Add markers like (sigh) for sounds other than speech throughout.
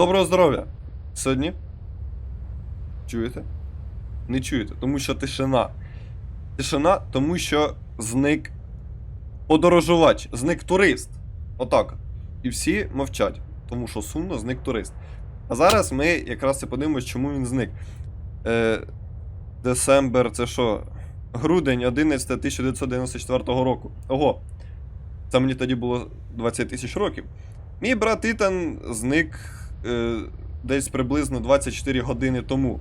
Доброго здоров'я! Сьогодні. Чуєте? Не чуєте, тому що тишина. Тишина, тому що зник подорожувач, зник турист. Отак. І всі мовчать, тому що сумно зник турист. А зараз ми якраз це подивимось, чому він зник. Е, Десембер, це що? Грудень 11 1994 року. Ого. Це мені тоді було 20 тисяч років. Мій брат Ітан зник е, десь приблизно 24 години тому.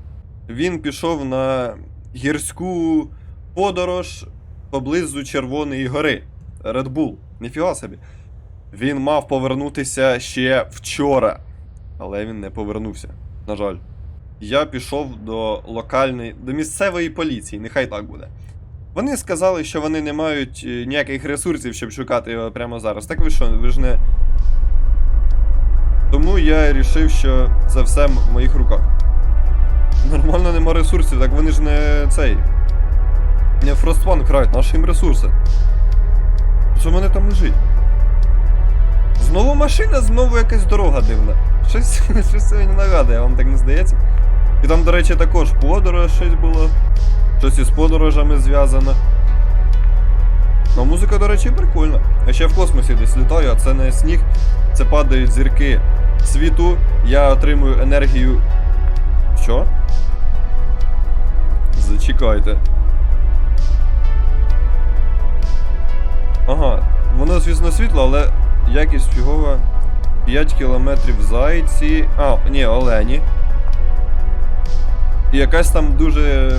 Він пішов на гірську подорож поблизу Червоної гори. Red Bull. Ніфіга собі. Він мав повернутися ще вчора, але він не повернувся. На жаль. Я пішов до локальної, до місцевої поліції, нехай так буде. Вони сказали, що вони не мають е, ніяких ресурсів, щоб шукати його прямо зараз. Так ви що, ви ж не. Я вирішив, що це все в моїх руках. Нормально нема ресурсів, так вони ж не цей. Не Frostpunk грають, наші їм ресурси. Що в мене там лежить? Знову машина, знову якась дорога дивна. Щось, (laughs) щось мені нагадує, вам так не здається? І там, до речі, також подорож щось було. Щось із подорожами зв'язано. Ну, музика, до речі, прикольна. Я ще в космосі десь літаю, а це не сніг, це падають зірки світу. Я отримую енергію. Що? Зачекайте. Ага, воно, звісно, світло, але якість фігова. 5 кілометрів зайці. А, ні, олені. І якась там дуже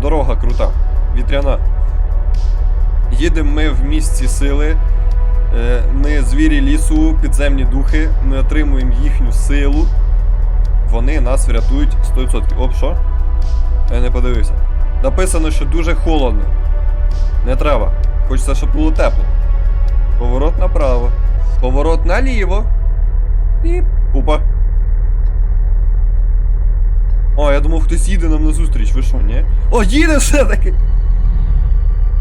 дорога крута, вітряна. Їдемо ми в місці сили. Е, Ми звірі лісу, підземні духи, ми отримуємо їхню силу. Вони нас врятують 100%. Оп, що? Я не подивився. Написано, що дуже холодно. Не треба. Хочеться, щоб було тепло. Поворот направо. Поворот наліво. І. Опа. О, я думав, хтось їде нам назустріч, ви що, ні? О, їде все-таки!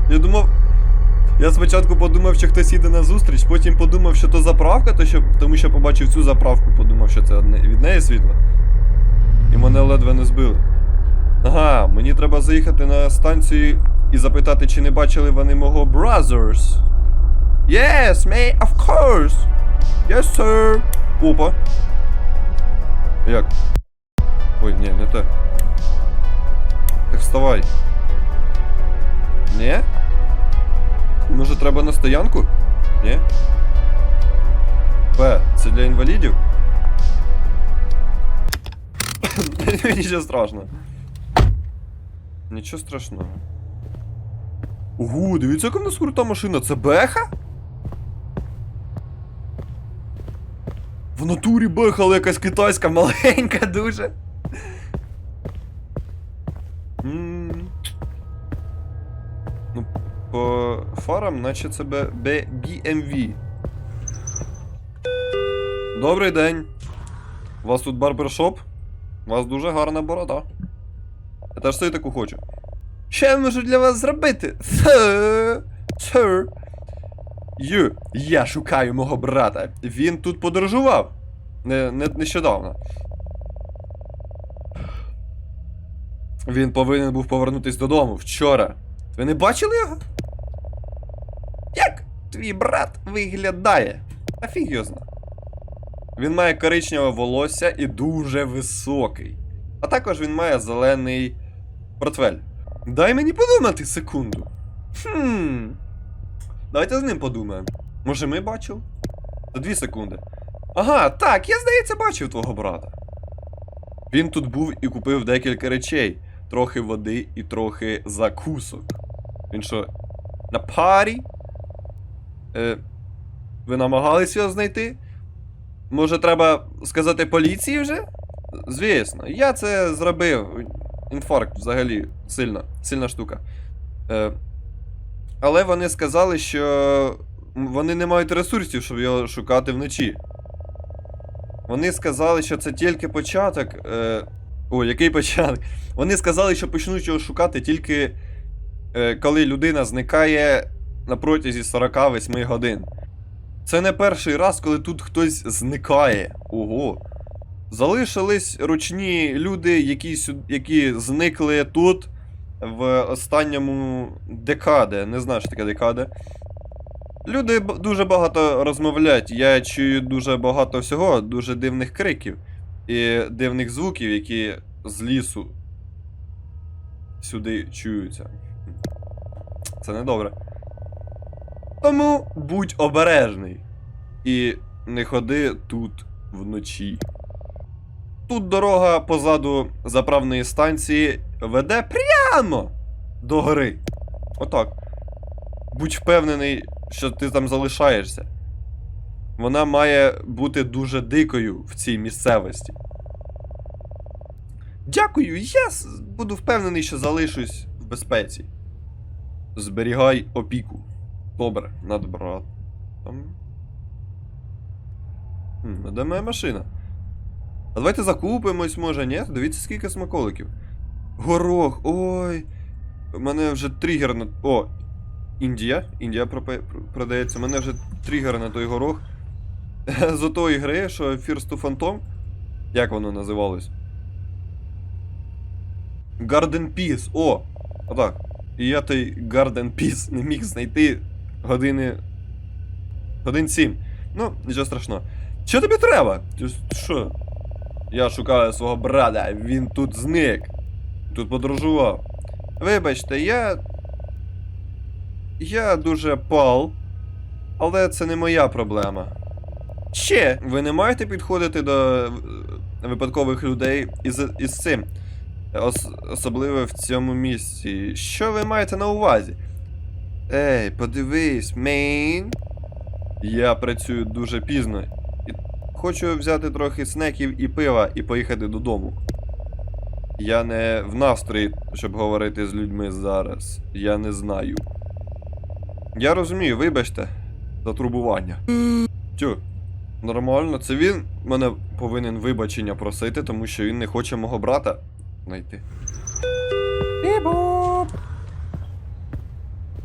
Я думав. Я спочатку подумав, що хтось їде на зустріч, потім подумав, що то заправка, то що, тому що побачив цю заправку, подумав, що це від неї світло. І мене ледве не збили. Ага, мені треба заїхати на станцію і запитати, чи не бачили вони мого brothers. Yes, mate, of course. Yes, sir. Опа. Як? Ой, ні, не те. Так вставай. Ні? Може треба на стоянку? Ні? П, це для інвалідів? (coughs) Нічого страшного. Нічого страшного. Ого, дивіться, яка в нас крута машина. Це беха? В натурі беха, але якась китайська маленька дуже. По фарам, наче це Б- BMW. Добрий день. У вас тут барбершоп? У вас дуже гарна борода. Я теж собі таку хочу. Що я можу для вас зробити? (laughs) Сер. Ю, я шукаю мого брата. Він тут подорожував. Не, не, нещодавно. Він повинен був повернутись додому вчора. Ви не бачили його? Твій брат виглядає? Зна. Він має коричневе волосся і дуже високий. А також він має зелений портфель. Дай мені подумати секунду. Хм. Давайте з ним подумаємо. Може, ми бачив? За дві секунди. Ага, так, я, здається, бачив твого брата. Він тут був і купив декілька речей: трохи води і трохи закусок. Він що, на парі? Е, ви намагались його знайти? Може, треба сказати поліції вже? Звісно, я це зробив. Інфаркт взагалі сильна, сильна штука. Е, але вони сказали, що вони не мають ресурсів, щоб його шукати вночі. Вони сказали, що це тільки початок. Е... О, який початок? Вони сказали, що почнуть його шукати тільки е, коли людина зникає на протязі 48 годин. Це не перший раз, коли тут хтось зникає. Ого. Залишились ручні люди, які, які зникли тут в останньому декаде. Не знаю, що таке декаде. Люди дуже багато розмовляють. Я чую дуже багато всього, дуже дивних криків і дивних звуків, які з лісу сюди чуються. Це недобре. Тому будь обережний. І не ходи тут вночі. Тут дорога позаду заправної станції веде прямо до гори. Отак. Будь впевнений, що ти там залишаєшся. Вона має бути дуже дикою в цій місцевості. Дякую, я буду впевнений, що залишусь в безпеці. Зберігай опіку. Добре, над братом. Хм, де моя машина? А давайте закупимось, може, ні? Дивіться, скільки смаколиків. Горох, ой. У мене вже тригер на. О! Індія. Індія продається. У мене вже тригер на той горох. (laughs) З отої гри, що First to Phantom. Як воно називалось? Garden Peace. О! Отак. І я той Garden Peace не міг знайти години. Годин 7. Ну, нічого страшного. Що тобі треба? Що? Я шукаю свого брата, він тут зник. Тут подорожував. Вибачте, я. Я дуже пал. Але це не моя проблема. Ще, ви не маєте підходити до е, випадкових людей із, із цим. Ос, особливо в цьому місці. Що ви маєте на увазі? Ей, подивись, мейн. Я працюю дуже пізно. І хочу взяти трохи снеків і пива і поїхати додому. Я не в настрої, щоб говорити з людьми зараз. Я не знаю. Я розумію, вибачте, за турбування. Тю, нормально, це він мене повинен вибачення просити, тому що він не хоче мого брата знайти. Бібоп!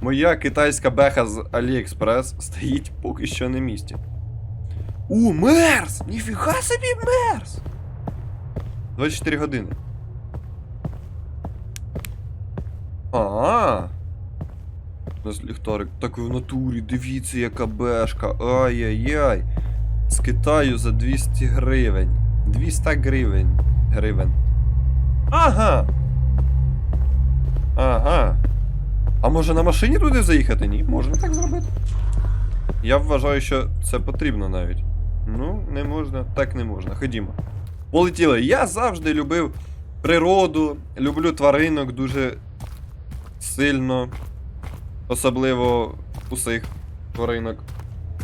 Моя китайська беха з Аліекспрес стоїть поки що на місці. У, мерс! Ніфіга собі мерс! 24 години. А. У нас ліхтарик. Так в натурі, дивіться, яка бешка. Ай-яй-яй. З Китаю за 200 гривень. 200 гривень. Гривень. Ага. Ага. А може на машині туди заїхати? Ні, можна так зробити. Я вважаю, що це потрібно навіть. Ну, не можна, так не можна. Ходімо. Полетіли. Я завжди любив природу, люблю тваринок дуже сильно. Особливо усіх тваринок,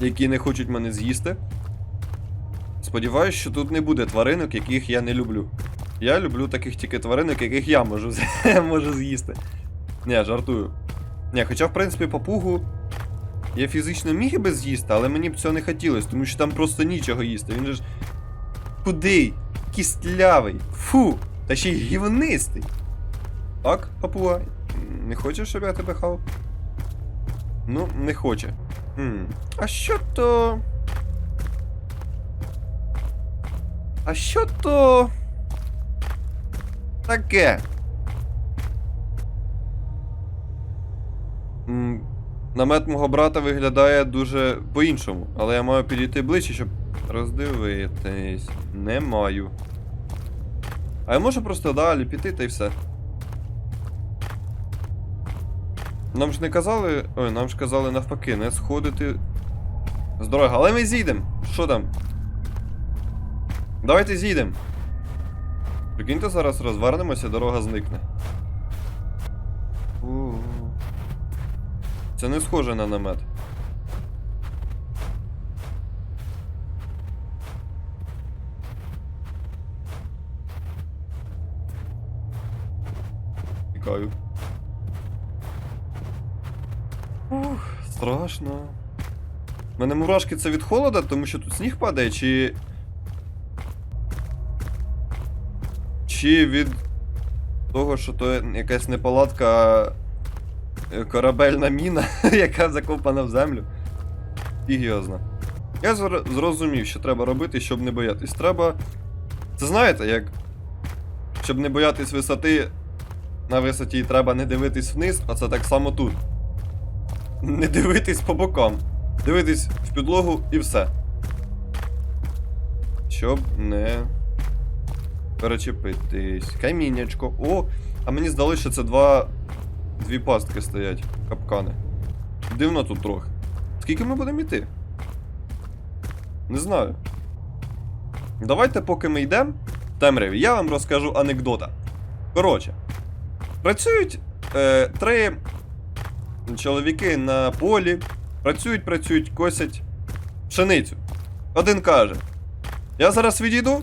які не хочуть мене з'їсти. Сподіваюсь, що тут не буде тваринок, яких я не люблю. Я люблю таких тільки тваринок, яких я можу, (laughs) можу з'їсти. Ні, жартую. Ні, хоча, в принципі, папугу я фізично міг би з'їсти, але мені б цього не хотілося, тому що там просто нічого їсти. Він же ж худий, кістлявий, фу, та ще й гівнистий. Так, папуга, не хочеш, щоб я тебе хав? Ну, не хоче. Хм. А що то. А що то. Таке. М, Намет мого брата виглядає дуже по-іншому, але я маю підійти ближче, щоб роздивитись. Не маю. А я можу просто далі піти та й все. Нам ж не казали. Ой, нам ж казали навпаки, не сходити з дороги. Але ми зійдемо. Що там? Давайте зійдемо. Прикиньте, зараз розвернемося, дорога зникне. У. Це не схоже на намет. Тікаю. Ух, страшно. У мене мурашки це від холода, тому що тут сніг падає, чи. Чи від того, що то якась неполадка, корабельна міна, (laughs) яка закопана в землю. Фіг. Я зрозумів, що треба робити, щоб не боятись. Треба. Це знаєте, як. Щоб не боятись висоти, на висоті треба не дивитись вниз, а це так само тут. Не дивитись по бокам. Дивитись в підлогу і все. Щоб не перечепитись. Каміннячко. О! А мені здалося, що це два. Дві пастки стоять, капкани. Дивно тут трохи. Скільки ми будемо йти? Не знаю. Давайте, поки ми йдемо в темряві, я вам розкажу анекдота. Коротше, працюють е, три чоловіки на полі, працюють, працюють, косять пшеницю. Один каже: Я зараз відійду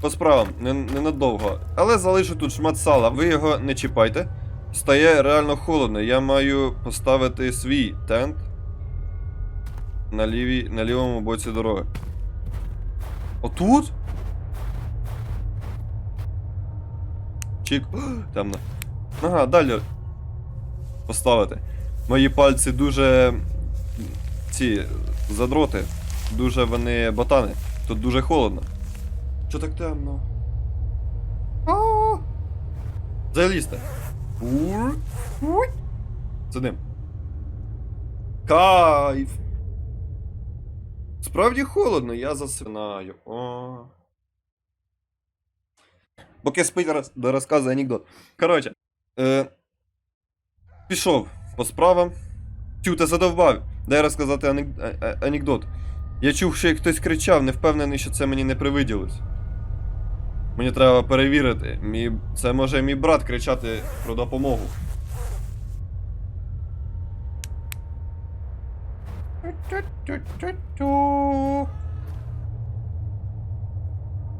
по справам, не- ненадовго, але залишу тут шмат сала, ви його не чіпайте. Стає реально холодно. Я маю поставити свій тент на, лівій, на лівому боці дороги. Отут? Чик. О, (gasps) Темно. Ага, далі. Поставити. Мої пальці дуже. Ці задроти. Дуже вони ботани. Тут дуже холодно. Чо так темно? А. Ур. Уй. Кайф. Справді холодно, я засинаю. О. Поки спить роз... до розказу анекдот. Коротше. Е... Пішов по справам. Тю, ти задовбав. Дай розказати а- а- анекдот. Я чув, що як хтось кричав, не впевнений, що це мені не привиділось. Мені треба перевірити. Мій... Це може мій брат кричати про допомогу.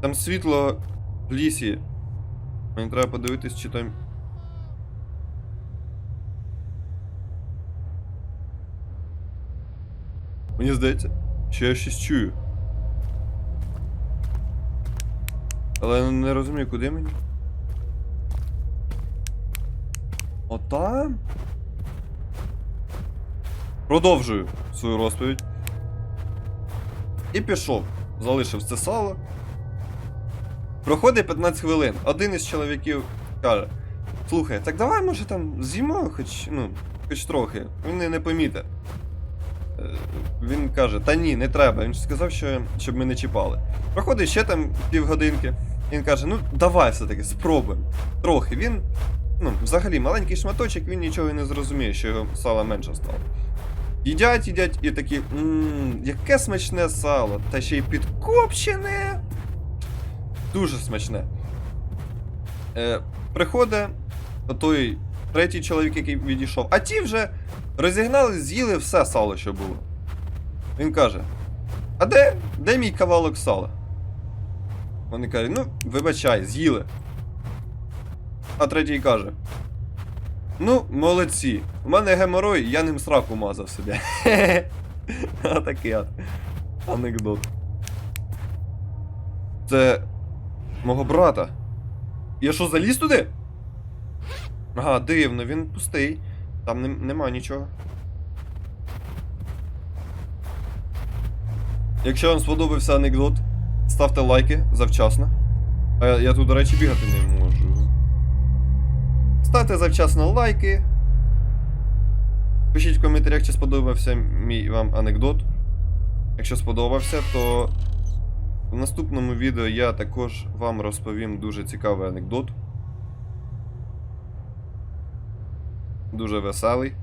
Там світло в лісі. Мені треба подивитись, чи там. Мені здається, що я щось чую. Але не розумію, куди мені. Отам? Продовжую свою розповідь. І пішов. Залишив це сало. Проходить 15 хвилин. Один із чоловіків каже: Слухай, так давай, може там з'їмо, хоч, ну, хоч трохи. Він не, не помітить. Е, Він каже, та ні, не треба. Він сказав, що щоб ми не чіпали. Проходить ще там півгодинки. Він каже: ну давай все-таки, спробуємо. Трохи. Він, ну, взагалі, маленький шматочок, він нічого не зрозуміє, що його сала менше стало. Їдять, їдять і такі, ммм, яке смачне сало, та ще й підкопчене. Дуже смачне. Е, приходить той третій чоловік, який відійшов, а ті вже розігнали, з'їли все сало, що було. Він каже: А де, де мій кавалок сала? Вони кажуть, ну, вибачай, з'їли. А третій каже: Ну, молодці. У мене геморой, я ним сраку мазав собі. (laughs) А такий от анекдот. Це мого брата. Я що, заліз туди? Ага, дивно, він пустий. Там нем- нема нічого. Якщо вам сподобався анекдот, ставте лайки завчасно. А я, я тут, до речі, бігати не можу. Ставте завчасно лайки. Пишіть в коментарях, чи сподобався мій вам анекдот. Якщо сподобався, то в наступному відео я також вам розповім дуже цікавий анекдот. Дуже веселий.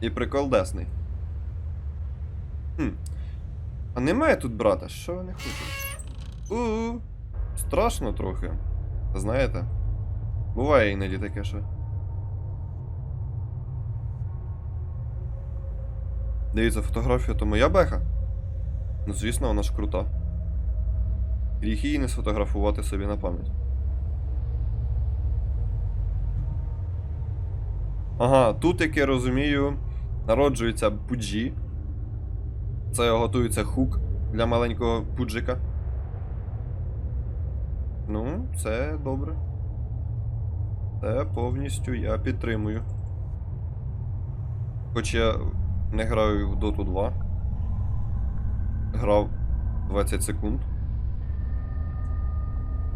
І приколдесний. Хм. А немає тут брата? Що вони хочуть? У, -у, у Страшно трохи. Знаєте? Буває іноді таке, що. Дивіться фотографію, то моя беха. Ну, звісно, вона ж крута. Гріх її не сфотографувати собі на пам'ять. Ага, тут, як я розумію, народжується пуджі. Це готується хук для маленького пуджика. Ну, це добре. Це повністю я підтримую. Хоч я не граю в Dota 2. грав 20 секунд.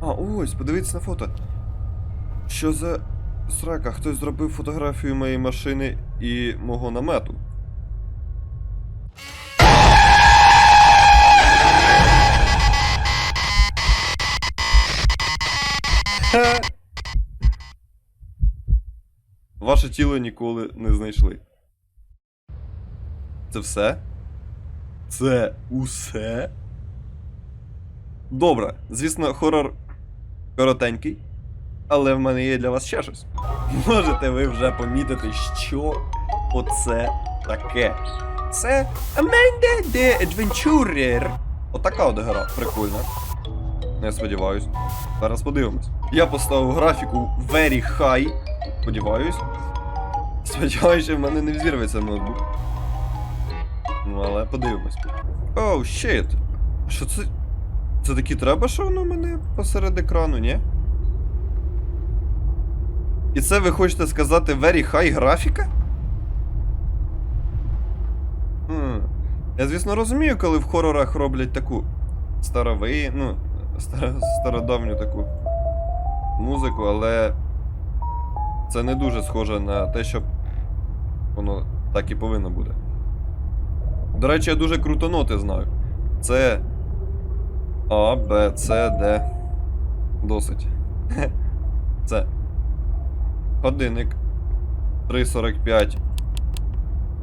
А, ось, подивіться на фото. Що за срака? Хтось зробив фотографію моєї машини і мого намету. Ваше тіло ніколи не знайшли. Це все? Це усе? Добре, звісно, хорор коротенький, але в мене є для вас ще щось. Можете ви вже помітити, що оце таке. Це Amanda the Adventurer. Отака от гра, прикольна. Не сподіваюсь. Зараз подивимось. Я поставив графіку Very High. Сподіваюсь. Що в мене не взірветься ноутбук. Ну, але подивимось. Оу, щит. Що це? Це таки треба, що воно в мене посеред екрану, ні? І це ви хочете сказати very high графіка? Я, звісно, розумію, коли в хорорах роблять таку старовий, ну, стародавню таку музику, але це не дуже схоже на те, щоб воно так і повинно бути. До речі, я дуже круто ноти знаю. Це А, Б, С, Д. Досить. (laughs) Це. Годинник. 3.45.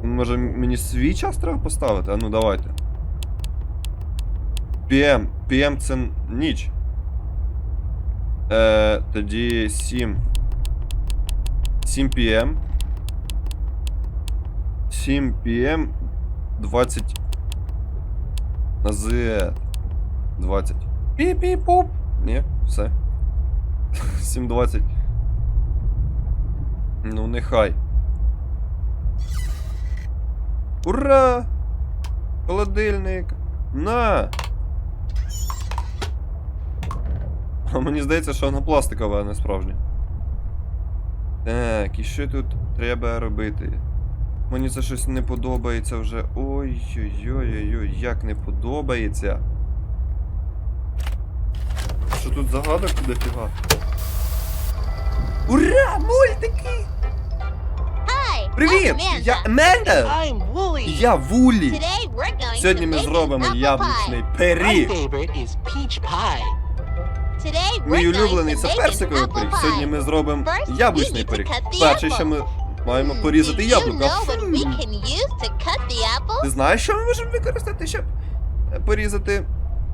Може мені свій час треба поставити? А ну давайте. PM. PM це ніч. Е, тоді 7. 7 PM. 7 PM 20 на Z 20. Пі-пі-пуп. Ні, все. (laughs) 7.20. Ну, нехай. Ура! Холодильник! На! А мені здається, що вона пластикова, а не справжня. Так, і що тут треба робити? Мені це щось не подобається вже. Ой-ой-ой-ой, як не подобається. Що тут загадок дофіга? Ура! Мультики! Hi, Привіт! Я Еменда! Я Вулі! Сьогодні ми зробимо яблучний пиріг. Мій улюблений це персиковий пиріг. Сьогодні ми зробимо яблучний пиріг. Перше, що ми маємо Hmm, порізати яблука. Ти знаєш, що ми можемо використати, щоб е, порізати.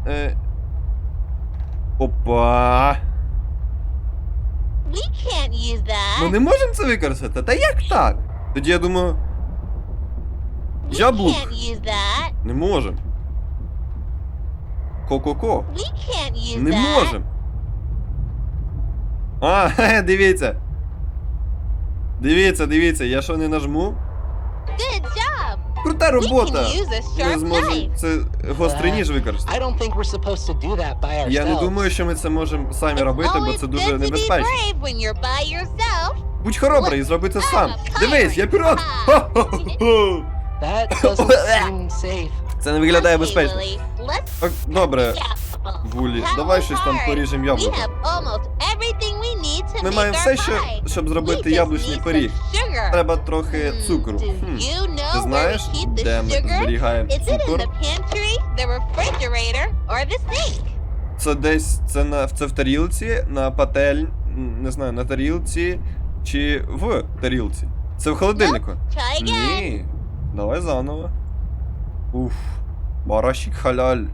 Е... Опа. We can't use that. Ми не можемо це використати. Та як так? Тоді я думаю, we яблук. can't use that. не можемо. Ко-ко-ко. We can't use Не можемо. А, (laughs) дивіться. Дивіться, дивіться, я що не нажму? Good job. Крута робота. Ми зможемо це гострий ніж використати. Я не думаю, що ми це можемо самі робити, бо це дуже небезпечно. Будь хоробрий і зроби це сам. Дивись, я пірат! (laughs) (laughs) Safe. Це не виглядає безпечно. Добре. Вулі, давай щось там поріжемо яблуко. Ми маємо все, що, щоб зробити яблучний пиріг. Треба трохи цукру. Хм. you Ти знаєш, де ми зберігаємо цукор? Це десь це на це в тарілці, на патель, не знаю, на тарілці чи в тарілці. Це в холодильнику. Ні. Давай заново. Уф. Барашик халяль.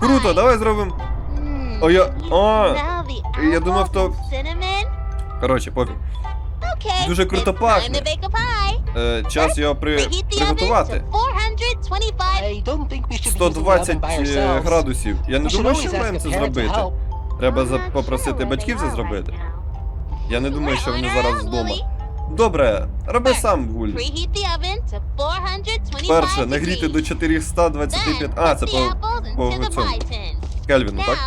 Круто, давай зробимо. Hmm, О, я- the я думав, то-? Коротше, пофіг. Okay, Дуже круто пахне. Е, час його при, приготувати. to 425 I don't think we should be using the oven 120 by е, ourselves. градусів. Я не думаю, що маємо це зробити. Треба за- попросити батьків це зробити. Я не думаю, що вони зараз вдома. Добре, роби сам 425 Перше, нагріти до degrees. 425. Then А, це по по цьому. Кельвіну, так?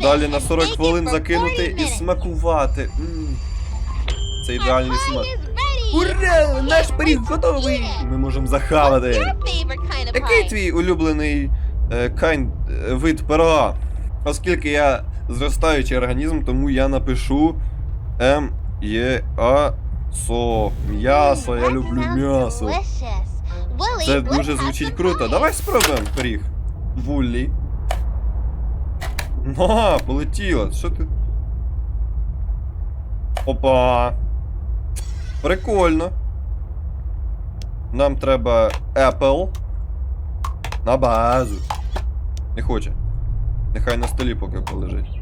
Далі на 40 хвилин закинути і смакувати. М. Це ідеальний смак. Ура! Наш пиріг готовий! Ми можемо захавати. Який твій улюблений е, кайн, е, вид пирога? Оскільки я зростаючий організм, тому я напишу М, Є, А, Со. М'ясо, я люблю м'ясо. Це дуже звучить круто. Давай спробуємо пиріг. Вуллі. На, полетіло. Що ти? Опа. Прикольно. Нам треба Apple. На базу. Не хоче. Нехай на столі поки полежить.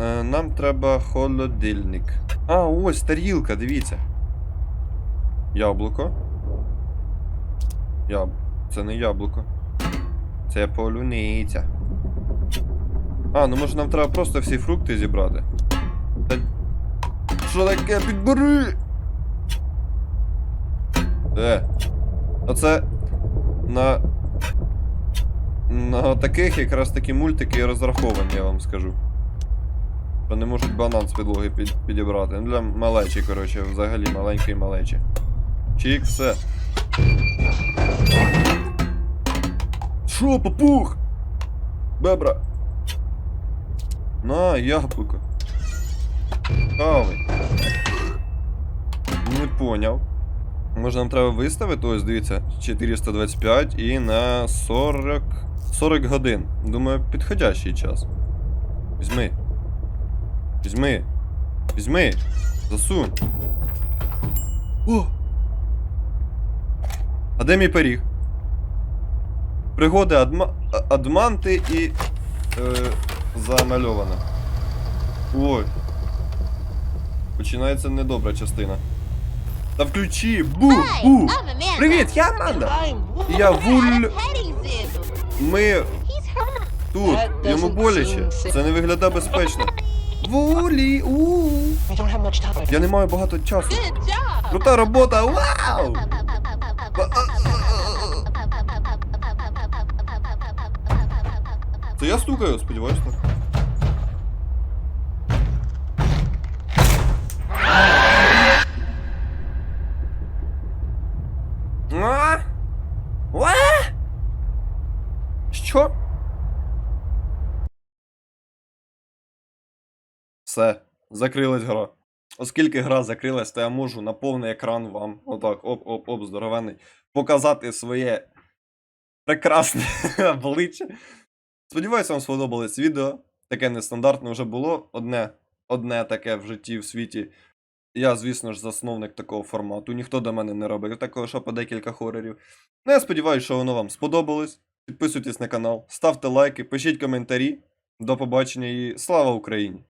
Е, нам треба холодильник. А, ось тарілка, дивіться. Яблуко. Яб... Це не яблуко. Це полуниця. А, ну може нам треба просто всі фрукти зібрати. Та... Що таке підбери? Е. Оце на. На таких якраз такі мультики і розраховані, я вам скажу. Що не можуть банан з підлоги під, підібрати. Ну, Для малечі, коротше, взагалі маленької малечі. Чик, все. Шо, папух? Бебра. На, яблуко. Кавий. Не поняв. Може нам треба виставити? Ось, дивіться, 425 і на 40. 40 годин. Думаю, підходящий час. Візьми. Візьми. Візьми. Засунь. О! А де мій пиріг? Пригоди адма... Адманти і. Е, замальовано. Ой. Починається недобра частина. Та включи! Бу! Бу! Привіт, я Аманда! І я Вуль. Ми тут. Йому боляче. Це не виглядає безпечно. Вулі! у. Я не маю багато часу. Крута робота! Вау! Це я стукаю, сподіваюсь так. А? Ва? Що? Все, закрилась гра. Оскільки гра закрилась, то я можу на повний екран вам, отак, оп-оп-оп, здоровенний, показати своє прекрасне (laughs) обличчя. Сподіваюся, вам сподобалось відео. Таке нестандартне вже було. Одне, одне таке в житті в світі. Я, звісно ж, засновник такого формату. Ніхто до мене не робив такого, що по декілька хорорів. Ну, я сподіваюся, що воно вам сподобалось. Підписуйтесь на канал, ставте лайки, пишіть коментарі. До побачення і слава Україні!